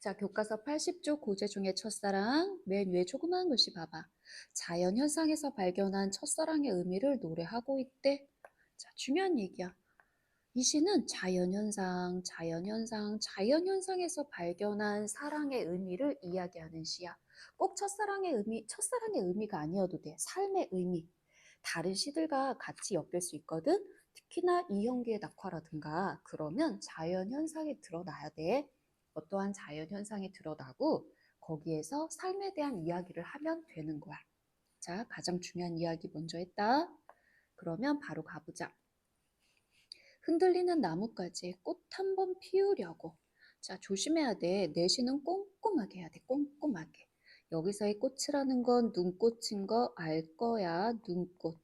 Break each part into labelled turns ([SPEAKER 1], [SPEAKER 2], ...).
[SPEAKER 1] 자, 교과서 80쪽 고제 중에 첫사랑 맨 위에 조그마한 글씨 봐봐. 자연 현상에서 발견한 첫사랑의 의미를 노래하고 있대. 자, 중요한 얘기야. 이 시는 자연 현상, 자연 현상, 자연 현상에서 발견한 사랑의 의미를 이야기하는 시야. 꼭 첫사랑의 의미, 첫사랑의 의미가 아니어도 돼. 삶의 의미. 다른 시들과 같이 엮일 수 있거든. 특히나 이형기의 낙화라든가 그러면 자연 현상이 드러나야 돼. 어떠한 자연 현상이 드러나고 거기에서 삶에 대한 이야기를 하면 되는 거야. 자, 가장 중요한 이야기 먼저 했다. 그러면 바로 가보자. 흔들리는 나뭇가지에 꽃 한 번 피우려고. 자, 조심해야 돼. 내쉬는 꼼꼼하게 해야 돼. 꼼꼼하게. 여기서의 꽃이라는 건 눈꽃인 거 알 거야. 눈꽃.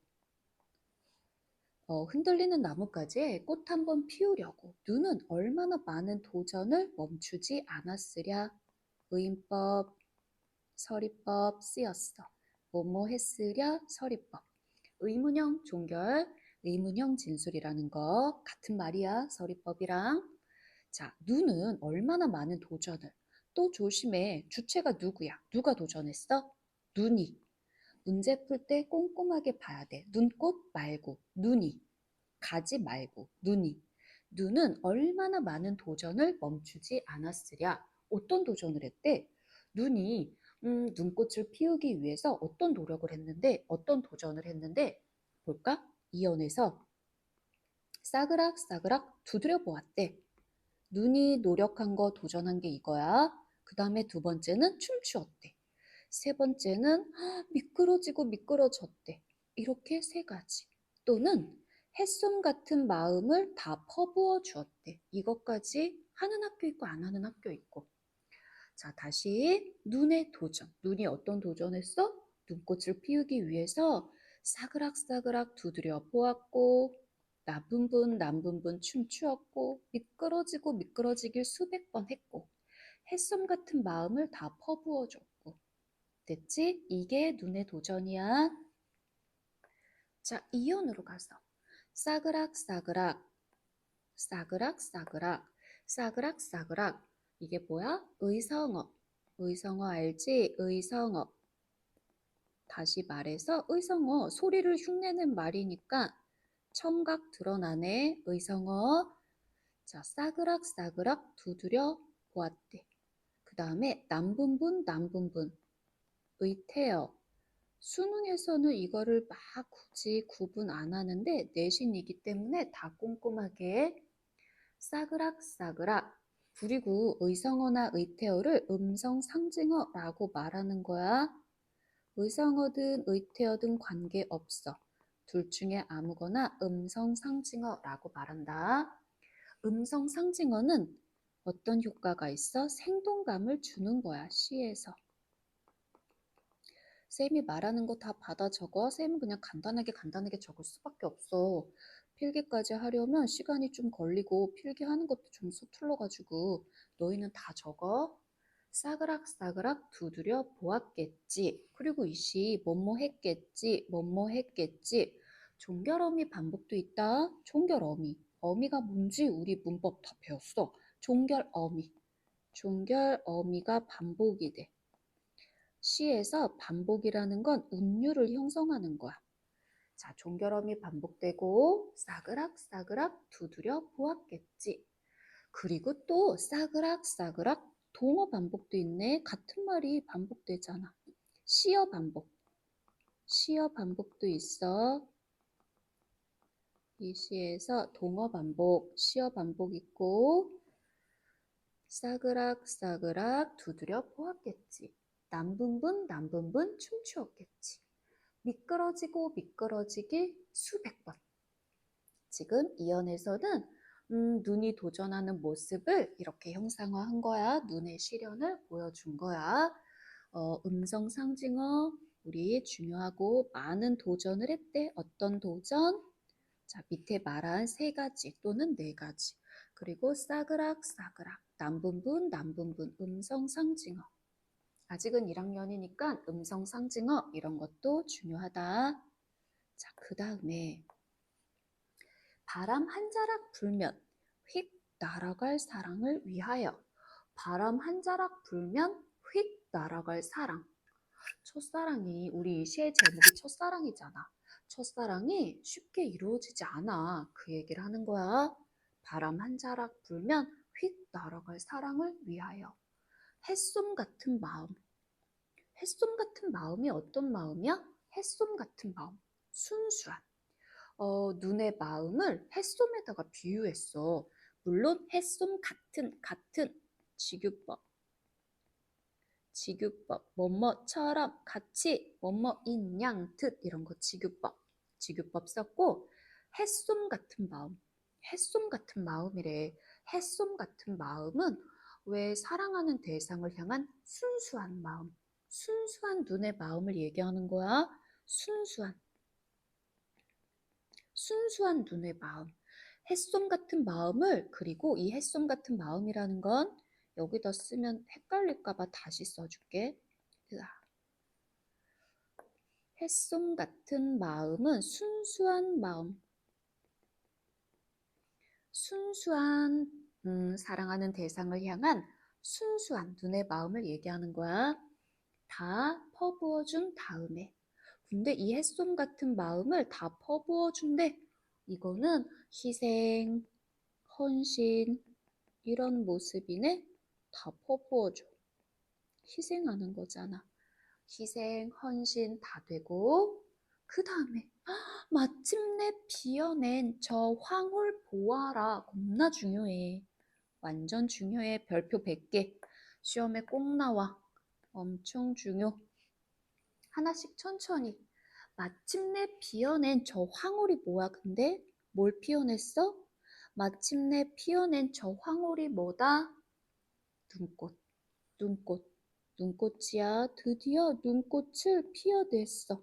[SPEAKER 1] 어, 흔들리는 나뭇가지에 꽃 한 번 피우려고 눈은 얼마나 많은 도전을 멈추지 않았으랴. 의인법, 서리법 쓰였어. 뭐뭐 했으랴 서리법. 의문형 종결, 의문형 진술이라는 거 같은 말이야. 서리법이랑. 자, 눈은 얼마나 많은 도전을. 또 조심해. 주체가 누구야? 누가 도전했어? 눈이. 문제 풀 때 꼼꼼하게 봐야 돼. 눈꽃 말고 눈이. 가지 말고 눈이. 눈은 얼마나 많은 도전을 멈추지 않았으랴. 어떤 도전을 했대? 눈이 음, 눈꽃을 피우기 위해서 어떤 노력을 했는데, 어떤 도전을 했는데, 볼까? 이연에서 싸그락 싸그락 두드려 보았대. 눈이 노력한 거 도전한 게 이거야. 그 다음에 두 번째는 춤추었대. 세 번째는 미끄러지고 미끄러졌대. 이렇게 세 가지. 또는 햇솜 같은 마음을 다 퍼부어 주었대. 이것까지 하는 학교 있고 안 하는 학교 있고. 자, 다시 눈의 도전. 눈이 어떤 도전했어? 눈꽃을 피우기 위해서 싸그락싸그락 두드려 보았고 나쁜 분 나쁜 분 춤추었고 미끄러지고 미끄러지길 수백 번 했고 햇솜 같은 마음을 다 퍼부어 줬고 됐지? 이게 눈의 도전이야. 자, 이연으로 가서. 싸그락 싸그락. 싸그락 싸그락. 싸그락 싸그락. 이게 뭐야? 의성어. 의성어 알지? 의성어. 다시 말해서 의성어. 소리를 흉내낸 말이니까 청각 드러나네. 의성어. 자 싸그락 싸그락 두드려 보았대. 그 다음에 남분분 남분분 의태어 수능에서는 이거를 막 굳이 구분 안 하는데 내신이기 때문에 다 꼼꼼하게 싸그락싸그락 그리고 의성어나 의태어를 음성 상징어라고 말하는 거야. 의성어든 의태어든 관계없어. 둘 중에 아무거나 음성 상징어라고 말한다. 음성 상징어는 어떤 효과가 있어? 생동감을 주는 거야, 시에서. 쌤이 말하는 거 다 받아 적어. 쌤은 그냥 간단하게 간단하게 적을 수밖에 없어. 필기까지 하려면 시간이 좀 걸리고 필기하는 것도 좀 서툴러가지고 너희는 다 적어. 싸그락싸그락 두드려 보았겠지. 그리고 이시 뭐뭐 했겠지, 뭐뭐 했겠지. 종결어미 반복도 있다. 종결어미. 어미가 뭔지 우리 문법 다 배웠어. 종결어미. 종결어미가 반복이 돼. 시에서 반복이라는 건 운율을 형성하는 거야. 자, 종결음이 반복되고 싸그락싸그락 두드려 보았겠지. 그리고 또 싸그락싸그락 동어 반복도 있네. 같은 말이 반복되잖아. 시어 반복. 시어 반복도 있어. 이 시에서 동어 반복, 시어 반복 있고 싸그락싸그락 두드려 보았겠지. 남분분 남분분 춤추었겠지. 미끄러지고 미끄러지기 수백 번. 지금 이연에서는 음, 눈이 도전하는 모습을 이렇게 형상화한 거야. 눈의 시련을 보여준 거야. 어, 음성 상징어 우리 중요하고 많은 도전을 했대. 어떤 도전? 자, 밑에 말한 세 가지 또는 네 가지. 그리고 싸그락 싸그락 남분분 남분분 음성 상징어. 아직은 1학년이니까 음성 상징어 이런 것도 중요하다. 자, 그 다음에 바람 한 자락 불면 휙 날아갈 사랑을 위하여 바람 한 자락 불면 휙 날아갈 사랑. 첫사랑이 우리 이 시의 제목이 첫사랑이잖아. 첫사랑이 쉽게 이루어지지 않아. 그 얘기를 하는 거야. 바람 한 자락 불면 휙 날아갈 사랑을 위하여. 햇솜 같은 마음. 햇솜 같은 마음이 어떤 마음이야? 햇솜 같은 마음. 순수한. 어, 눈의 마음을 햇솜에다가 비유했어. 물론 햇솜 같은 같은 직유법. 직유법, 뭐뭐처럼 같이 뭐뭐인 양듯 이런 거 직유법. 직유법 썼고 햇솜 같은 마음. 햇솜 같은 마음이래. 햇솜 같은 마음은 왜 사랑하는 대상을 향한 순수한 마음. 순수한 눈의 마음을 얘기하는 거야. 순수한. 순수한 눈의 마음. 햇솜 같은 마음을 그리고 이 햇솜 같은 마음이라는 건 여기다 쓰면 헷갈릴까봐 다시 써줄게. 햇솜 같은 마음은 순수한 마음. 순수한 음, 사랑하는 대상을 향한 순수한 눈의 마음을 얘기하는 거야. 다 퍼부어 준 다음에. 근데 이 햇솜 같은 마음을 다 퍼부어 준대. 이거는 희생, 헌신, 이런 모습이네. 다 퍼부어 줘. 희생하는 거잖아. 희생, 헌신 다 되고, 그 다음에 마침내 비어낸 저 황홀 보아라. 겁나 중요해. 완전 중요해. 별표 100개. 시험에 꼭 나와. 엄청 중요. 하나씩 천천히. 마침내 비어낸 저 황홀이 뭐야, 근데? 뭘 피어냈어? 마침내 피어낸 저 황홀이 뭐다? 눈꽃, 눈꽃, 눈꽃이야. 드디어 눈꽃을 피어냈어.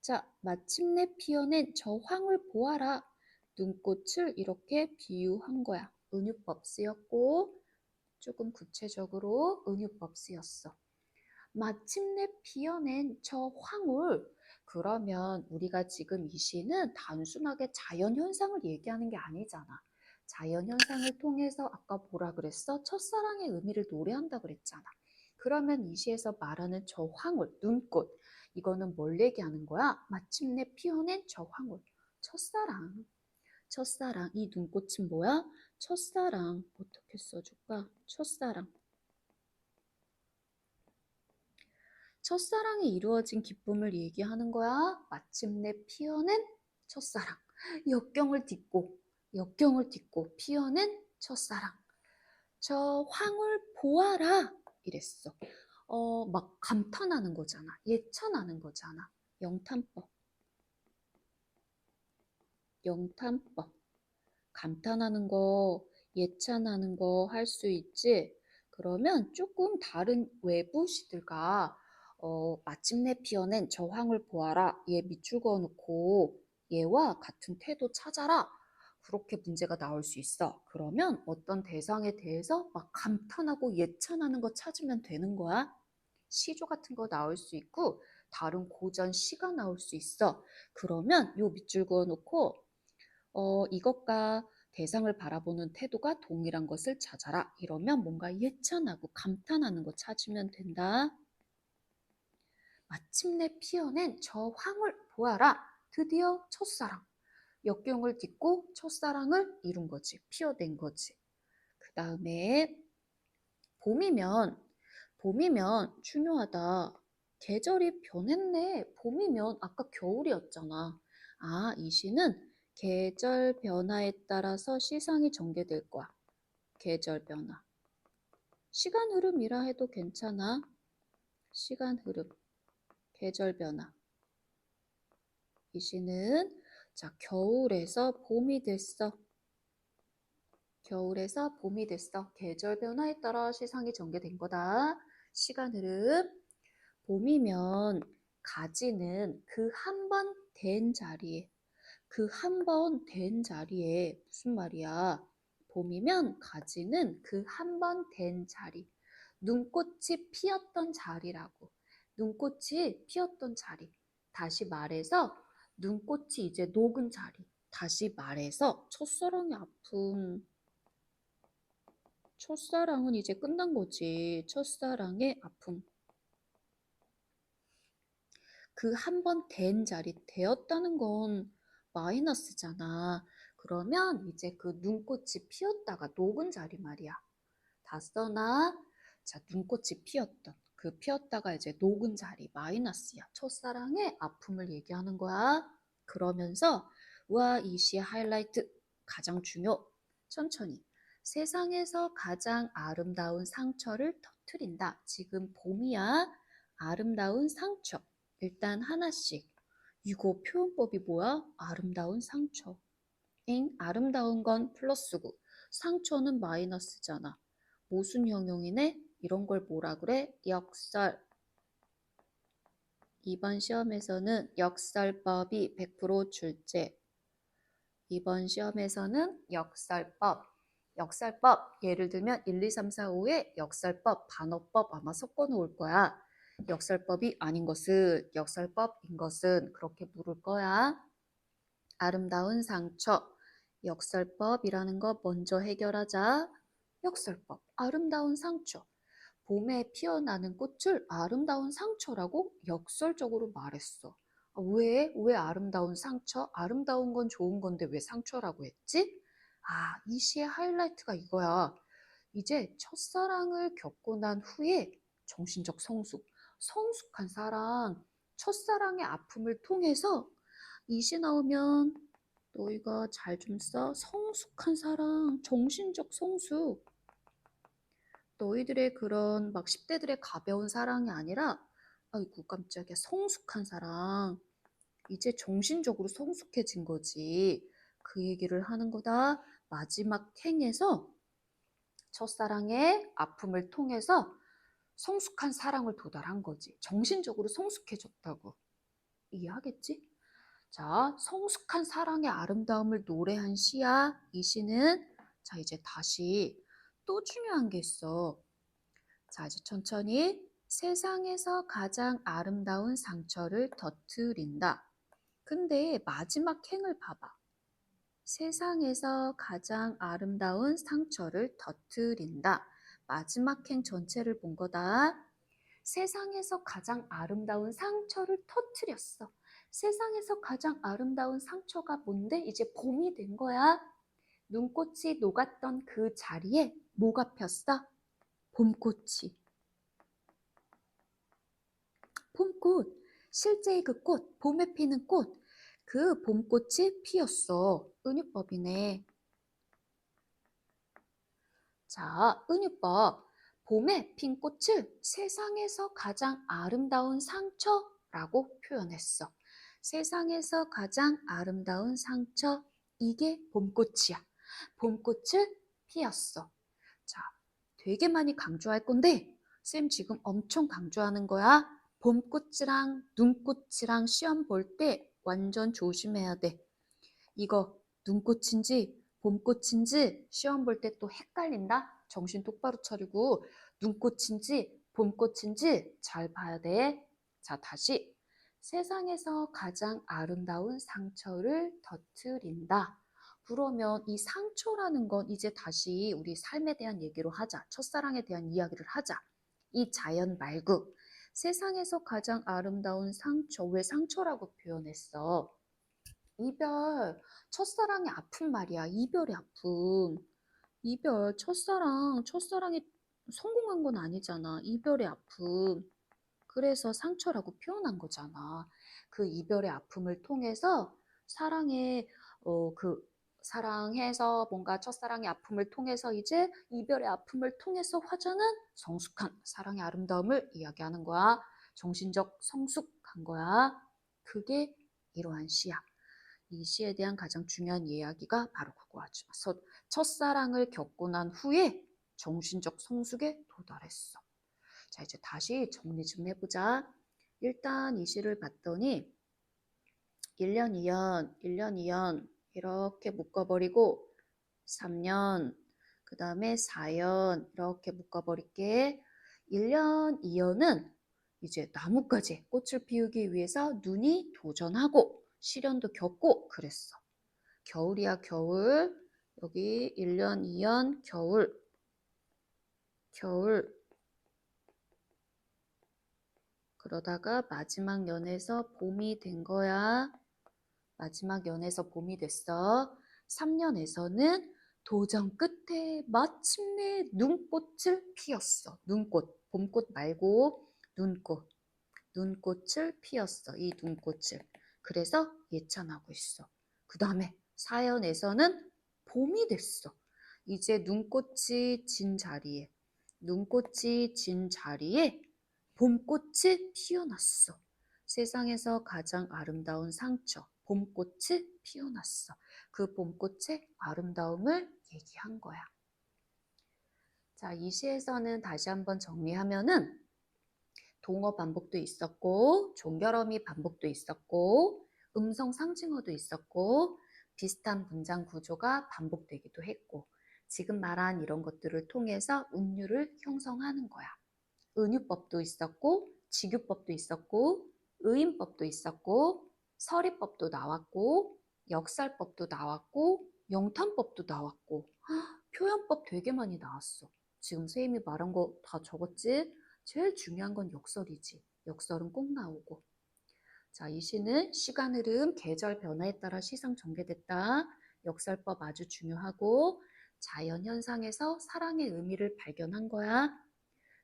[SPEAKER 1] 자, 마침내 피어낸 저 황을 보아라. 눈꽃을 이렇게 비유한 거야. 은유법 쓰였고, 조금 구체적으로 은유법 쓰였어. 마침내 피어낸 저 황홀. 그러면 우리가 지금 이 시는 단순하게 자연현상을 얘기하는 게 아니잖아. 자연현상을 통해서 아까 뭐라 그랬어? 첫사랑의 의미를 노래한다 그랬잖아. 그러면 이 시에서 말하는 저 황홀, 눈꽃. 이거는 뭘 얘기하는 거야? 마침내 피어낸 저 황홀. 첫사랑. 첫사랑. 이 눈꽃은 뭐야? 첫사랑. 어떻게 써줄까? 첫사랑. 첫사랑이 이루어진 기쁨을 얘기하는 거야. 마침내 피어낸 첫사랑. 역경을 딛고, 역경을 딛고 피어낸 첫사랑. 저 황홀 보아라. 이랬어. 어, 막 감탄하는 거잖아. 예찬하는 거잖아. 영탄법. 영탄법. 감탄하는 거, 예찬하는 거 할 수 있지? 그러면 조금 다른 외부 시들과 어, 마침내 피어낸 저 황을 보아라. 얘 밑줄 그어 놓고 얘와 같은 태도 찾아라. 그렇게 문제가 나올 수 있어. 그러면 어떤 대상에 대해서 막 감탄하고 예찬하는 거 찾으면 되는 거야. 시조 같은 거 나올 수 있고 다른 고전 시가 나올 수 있어. 그러면 요 밑줄 그어 놓고 어, 이것과 대상을 바라보는 태도가 동일한 것을 찾아라. 이러면 뭔가 예찬하고 감탄하는 거 찾으면 된다. 마침내 피어낸 저 황을 보아라. 드디어 첫사랑. 역경을 딛고 첫사랑을 이룬 거지. 피어낸 거지. 그 다음에 봄이면 봄이면 중요하다. 계절이 변했네. 봄이면 아까 겨울이었잖아. 아, 이 시는 계절 변화에 따라서 시상이 전개될 거야. 계절 변화. 시간 흐름이라 해도 괜찮아. 시간 흐름. 계절 변화. 이 시는 자, 겨울에서 봄이 됐어. 겨울에서 봄이 됐어. 계절 변화에 따라 시상이 전개된 거다. 시간 흐름. 봄이면 가지는 그 한 번 된 자리에 그 한 번 된 자리에 무슨 말이야? 봄이면 가지는 그 한 번 된 자리. 눈꽃이 피었던 자리라고. 눈꽃이 피었던 자리. 다시 말해서 눈꽃이 이제 녹은 자리. 다시 말해서 첫사랑의 아픔 첫사랑은 이제 끝난 거지. 첫사랑의 아픔. 그 한 번 된 자리, 되었다는 건 마이너스잖아. 그러면 이제 그 눈꽃이 피었다가 녹은 자리 말이야. 다 써놔. 자, 눈꽃이 피었던 그 피었다가 이제 녹은 자리 마이너스야. 첫사랑의 아픔을 얘기하는 거야. 그러면서 와, 이 시의 하이라이트 가장 중요. 천천히. 세상에서 가장 아름다운 상처를 터트린다. 지금 봄이야. 아름다운 상처. 일단 하나씩. 이거 표현법이 뭐야? 아름다운 상처. 엥? 아름다운 건 플러스고 상처는 마이너스잖아. 모순 형용이네? 이런 걸 뭐라 그래? 역설. 이번 시험에서는 역설법이 100% 출제. 이번 시험에서는 역설법. 역설법. 예를 들면 1, 2, 3, 4, 5에 역설법, 반어법 아마 섞어 놓을 거야. 역설법이 아닌 것은, 역설법인 것은 그렇게 물을 거야. 아름다운 상처. 역설법이라는 거 먼저 해결하자. 역설법. 아름다운 상처. 봄에 피어나는 꽃을 아름다운 상처라고 역설적으로 말했어. 아, 왜? 왜 아름다운 상처? 아름다운 건 좋은 건데 왜 상처라고 했지? 아, 이 시의 하이라이트가 이거야. 이제 첫사랑을 겪고 난 후에 정신적 성숙, 성숙한 사랑, 첫사랑의 아픔을 통해서 이시 나오면 너희가 잘 좀 써. 성숙한 사랑, 정신적 성숙. 너희들의 그런 막 10대들의 가벼운 사랑이 아니라 아이고 깜짝이야 성숙한 사랑 이제 정신적으로 성숙해진 거지 그 얘기를 하는 거다 마지막 탱에서 첫사랑의 아픔을 통해서 성숙한 사랑을 도달한 거지 정신적으로 성숙해졌다고 이해하겠지? 자 성숙한 사랑의 아름다움을 노래한 시야 이 시는 자 이제 다시 또 중요한 게 있어. 자, 이제 천천히 세상에서 가장 아름다운 상처를 터트린다. 근데 마지막 행을 봐봐. 세상에서 가장 아름다운 상처를 터트린다. 마지막 행 전체를 본 거다. 세상에서 가장 아름다운 상처를 터트렸어. 세상에서 가장 아름다운 상처가 뭔데? 이제 봄이 된 거야. 눈꽃이 녹았던 그 자리에 뭐가 폈어? 봄꽃이. 봄꽃. 실제의 그 꽃, 봄에 피는 꽃. 그 봄꽃이 피었어. 은유법이네. 자, 은유법. 봄에 핀 꽃을 세상에서 가장 아름다운 상처라고 표현했어. 세상에서 가장 아름다운 상처. 이게 봄꽃이야. 봄꽃을 피었어. 자, 되게 많이 강조할 건데 쌤 지금 엄청 강조하는 거야. 봄꽃이랑 눈꽃이랑 시험 볼 때 완전 조심해야 돼. 이거 눈꽃인지 봄꽃인지 시험 볼 때 또 헷갈린다. 정신 똑바로 차리고 눈꽃인지 봄꽃인지 잘 봐야 돼. 자, 다시 세상에서 가장 아름다운 상처를 터트린다. 그러면 이 상처라는 건 이제 다시 우리 삶에 대한 얘기로 하자. 첫사랑에 대한 이야기를 하자. 이 자연 말고 세상에서 가장 아름다운 상처. 왜 상처라고 표현했어? 이별, 첫사랑의 아픔 말이야. 이별의 아픔. 이별, 첫사랑, 첫사랑이 성공한 건 아니잖아. 이별의 아픔. 그래서 상처라고 표현한 거잖아. 그 이별의 아픔을 통해서 사랑의 어, 그 사랑해서 뭔가 첫사랑의 아픔을 통해서 이제 이별의 아픔을 통해서 화자는 성숙한 사랑의 아름다움을 이야기하는 거야. 정신적 성숙한 거야. 그게 이러한 시야. 이 시에 대한 가장 중요한 이야기가 바로 그거야. 첫사랑을 겪고 난 후에 정신적 성숙에 도달했어. 자, 이제 다시 정리 좀 해보자. 일단 이 시를 봤더니 1년, 2년, 1년, 2년, 이렇게 묶어버리고 3년, 그 다음에 4년 이렇게 묶어버릴게. 1년, 2년은 이제 나뭇가지에 꽃을 피우기 위해서 눈이 도전하고 시련도 겪고 그랬어. 겨울이야 겨울. 여기 1년, 2년 겨울. 겨울. 그러다가 마지막 연에서 봄이 된 거야. 마지막 연에서 봄이 됐어. 3년에서는 도전 끝에 마침내 눈꽃을 피웠어. 눈꽃. 봄꽃 말고 눈꽃. 눈꽃을 피웠어. 이 눈꽃을. 그래서 예찬하고 있어. 그 다음에 사연에서는 봄이 됐어. 이제 눈꽃이 진 자리에, 눈꽃이 진 자리에 봄꽃이 피어났어. 세상에서 가장 아름다운 상처, 봄꽃이 피어났어. 그 봄꽃의 아름다움을 얘기한 거야. 자, 이 시에서는 다시 한번 정리하면은 동어 반복도 있었고, 종결어미 반복도 있었고, 음성 상징어도 있었고, 비슷한 문장 구조가 반복되기도 했고, 지금 말한 이런 것들을 통해서 운율을 형성하는 거야. 은유법도 있었고, 직유법도 있었고, 의인법도 있었고, 서리법도 나왔고, 역살법도 나왔고, 영탄법도 나왔고, 헉, 표현법 되게 많이 나왔어. 지금 선생님이 말한 거 다 적었지? 제일 중요한 건 역설이지. 역설은 꼭 나오고. 자, 이 시는 시간 흐름, 계절 변화에 따라 시상 전개됐다. 역설법 아주 중요하고 자연 현상에서 사랑의 의미를 발견한 거야.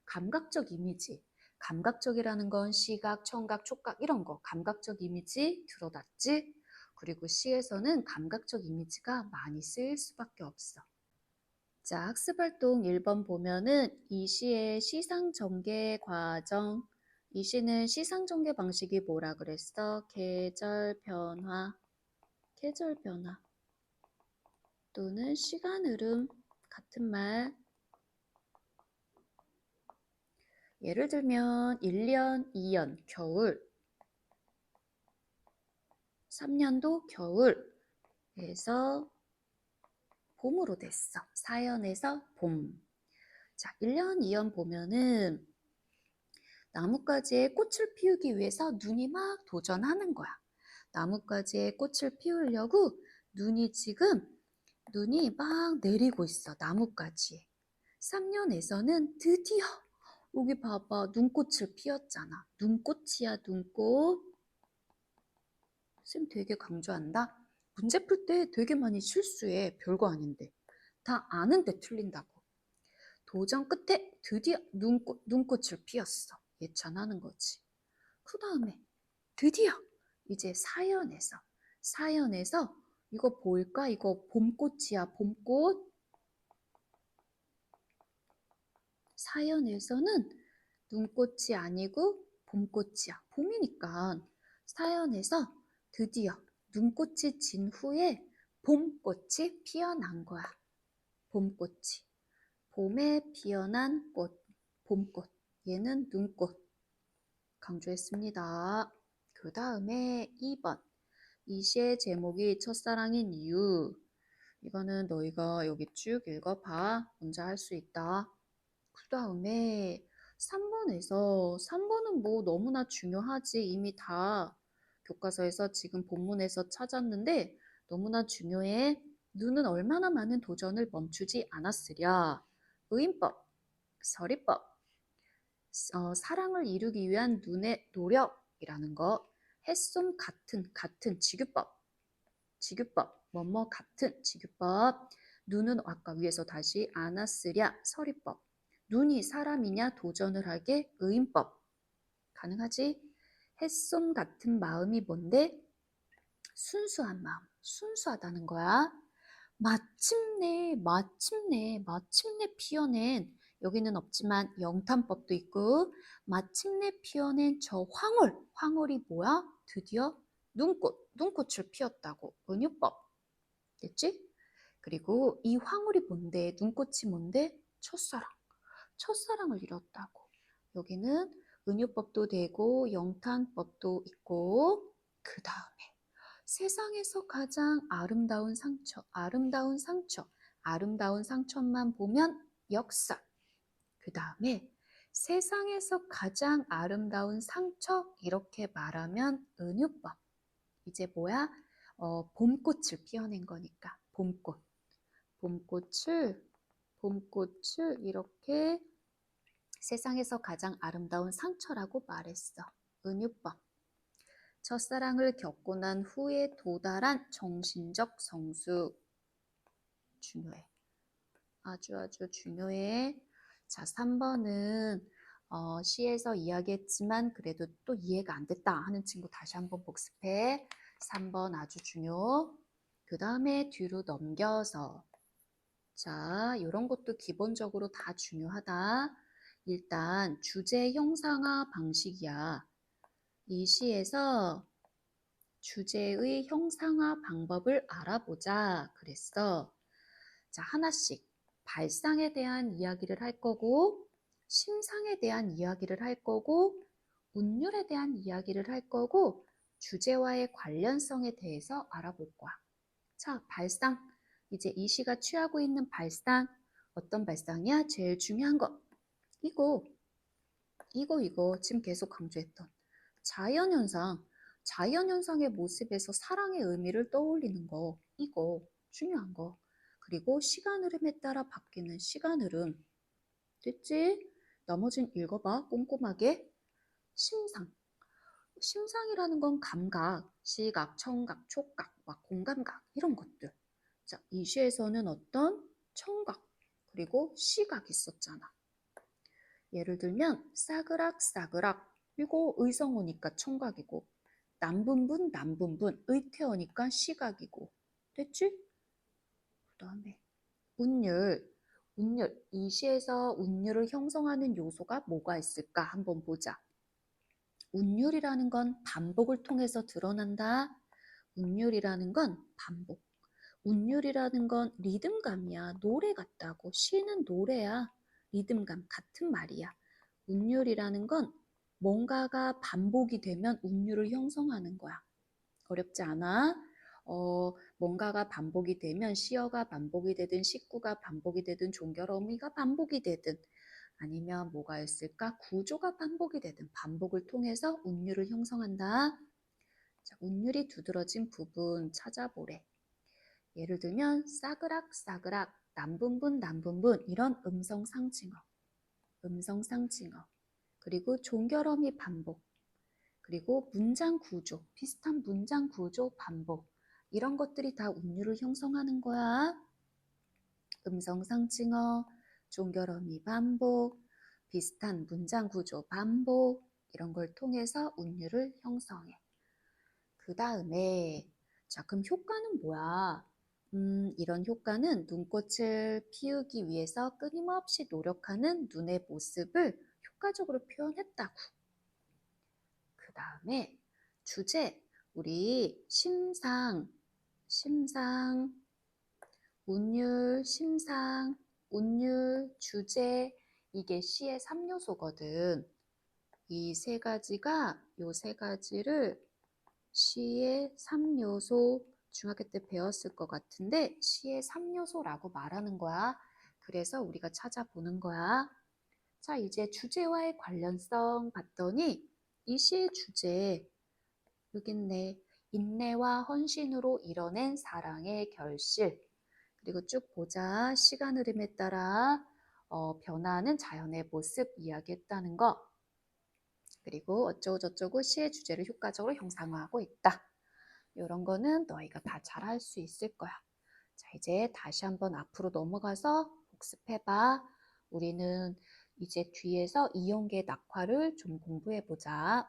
[SPEAKER 1] 감각적 이미지. 감각적이라는 건 시각, 청각, 촉각 이런 거 감각적 이미지 들어놨지? 그리고 시에서는 감각적 이미지가 많이 쓰일 수밖에 없어. 자, 학습활동 1번 보면은 이 시의 시상 전개 과정. 이 시는 시상 전개 방식이 뭐라 그랬어? 계절 변화. 계절 변화. 또는 시간 흐름 같은 말. 예를 들면 1년, 2년 겨울. 3년도 겨울. 해서 봄으로 됐어. 사연에서 봄. 자, 1년, 2년 보면은 나뭇가지에 꽃을 피우기 위해서 눈이 막 도전하는 거야. 나뭇가지에 꽃을 피우려고 눈이 지금 눈이 막 내리고 있어. 나뭇가지에. 3년에서는 드디어 여기 봐봐. 눈꽃을 피웠잖아. 눈꽃이야, 눈꽃. 쌤 되게 강조한다. 문제 풀 때 되게 많이 실수해. 별거 아닌데. 다 아는데 틀린다고. 도전 끝에 드디어 눈꽃, 눈꽃을 피웠어. 예찬하는 거지. 그 다음에 드디어 이제 사연에서 사연에서 이거 보일까? 이거 봄꽃이야. 봄꽃. 사연에서는 눈꽃이 아니고 봄꽃이야. 봄이니까 사연에서 드디어 눈꽃이 진 후에 봄꽃이 피어난 거야. 봄꽃이. 봄에 피어난 꽃, 봄꽃. 얘는 눈꽃. 강조했습니다. 그 다음에 2번. 이 시의 제목이 첫사랑인 이유. 이거는 너희가 여기 쭉 읽어봐. 혼자 할수 있다. 그 다음에 3번에서 3번은 뭐 너무나 중요하지. 이미 다 교과서에서 지금 본문에서 찾았는데 너무나 중요해. 눈은 얼마나 많은 도전을 멈추지 않았으랴. 의인법, 서리법, 어, 사랑을 이루기 위한 눈의 노력이라는 거. 햇솜 같은, 같은 지규법, 지규법, 뭐뭐 같은 지규법. 눈은 아까 위에서 다시 안았으랴 서리법. 눈이 사람이냐 도전을 하게 의인법. 가능하지? 햇솜 같은 마음이 뭔데? 순수한 마음, 순수하다는 거야. 마침내, 마침내, 마침내 피어낸 여기는 없지만 영탄법도 있고 마침내 피어낸 저 황홀, 황홀이 뭐야? 드디어 눈꽃, 눈꽃을 피웠다고 은유법 됐지? 그리고 이 황홀이 뭔데? 눈꽃이 뭔데? 첫사랑, 첫사랑을 잃었다고 여기는 은유법도 되고 영탄법도 있고 그 다음에 세상에서 가장 아름다운 상처, 아름다운 상처, 아름다운 상처만 보면 역사. 그 다음에 세상에서 가장 아름다운 상처 이렇게 말하면 은유법. 이제 뭐야? 어, 봄꽃을 피워낸 거니까 봄꽃. 봄꽃을 봄꽃을 이렇게 세상에서 가장 아름다운 상처라고 말했어. 은유법. 첫사랑을 겪고 난 후에 도달한 정신적 성수. 중요해. 아주 아주 중요해. 자, 3번은 어, 시에서 이야기했지만 그래도 또 이해가 안 됐다 하는 친구 다시 한번 복습해. 3번 아주 중요. 그 다음에 뒤로 넘겨서 자, 이런 것도 기본적으로 다 중요하다. 일단 주제 형상화 방식이야. 이 시에서 주제의 형상화 방법을 알아보자 그랬어. 자, 하나씩 발상에 대한 이야기를 할 거고 심상에 대한 이야기를 할 거고 운율에 대한 이야기를 할 거고 주제와의 관련성에 대해서 알아볼 거야. 자, 발상. 이제 이 시가 취하고 있는 발상. 어떤 발상이야? 제일 중요한 거. 이거. 이거, 이거. 지금 계속 강조했던. 자연현상. 자연현상의 모습에서 사랑의 의미를 떠올리는 거. 이거. 중요한 거. 그리고 시간 흐름에 따라 바뀌는 시간 흐름. 됐지? 나머진 읽어봐. 꼼꼼하게. 심상. 심상이라는 건 감각, 시각, 청각, 촉각, 막 공감각 이런 것들. 자, 이 시에서는 어떤 청각 그리고 시각이 있었잖아. 예를 들면 싸그락 싸그락 이거 의성어니까 청각이고 남분분 남분분 의태어니까 시각이고 됐지? 그 다음에 운율 운율 이 시에서 운율을 형성하는 요소가 뭐가 있을까 한번 보자. 운율이라는 건 반복을 통해서 드러난다. 운율이라는 건 반복. 운율이라는 건 리듬감이야. 노래 같다고. 시는 노래야. 리듬감 같은 말이야. 운율이라는 건 뭔가가 반복이 되면 운율을 형성하는 거야. 어렵지 않아? 어, 뭔가가 반복이 되면 시어가 반복이 되든 식구가 반복이 되든 종결 어미가 반복이 되든 아니면 뭐가 있을까? 구조가 반복이 되든 반복을 통해서 운율을 형성한다. 자, 운율이 두드러진 부분 찾아보래. 예를 들면 싸그락 싸그락 남분분 남분분 이런 음성 상징어. 음성 상징어. 그리고 종결어미 반복. 그리고 문장 구조, 비슷한 문장 구조 반복. 이런 것들이 다 운율을 형성하는 거야. 음성 상징어, 종결어미 반복, 비슷한 문장 구조 반복 이런 걸 통해서 운율을 형성해. 그 다음에 자 그럼 효과는 뭐야? 음, 이런 효과는 눈꽃을 피우기 위해서 끊임없이 노력하는 눈의 모습을 효과적으로 표현했다고. 그 다음에 주제 우리 심상, 심상, 운율, 심상, 운율, 주제 이게 시의 3요소거든. 이 세 가지가 요 세 가지를 시의 3요소 중학교 때 배웠을 것 같은데 시의 3요소라고 말하는 거야. 그래서 우리가 찾아보는 거야. 자, 이제 주제와의 관련성 봤더니 이 시의 주제 여기 있네. 인내와 헌신으로 이뤄낸 사랑의 결실. 그리고 쭉 보자. 시간 흐름에 따라 어, 변화하는 자연의 모습 이야기했다는 거. 그리고 어쩌고 저쩌고 시의 주제를 효과적으로 형상화하고 있다. 이런 거는 너희가 다 잘할 수 있을 거야. 자, 이제 다시 한번 앞으로 넘어가서 복습해봐. 우리는 이제 뒤에서 이용계 낙화를 좀 공부해보자.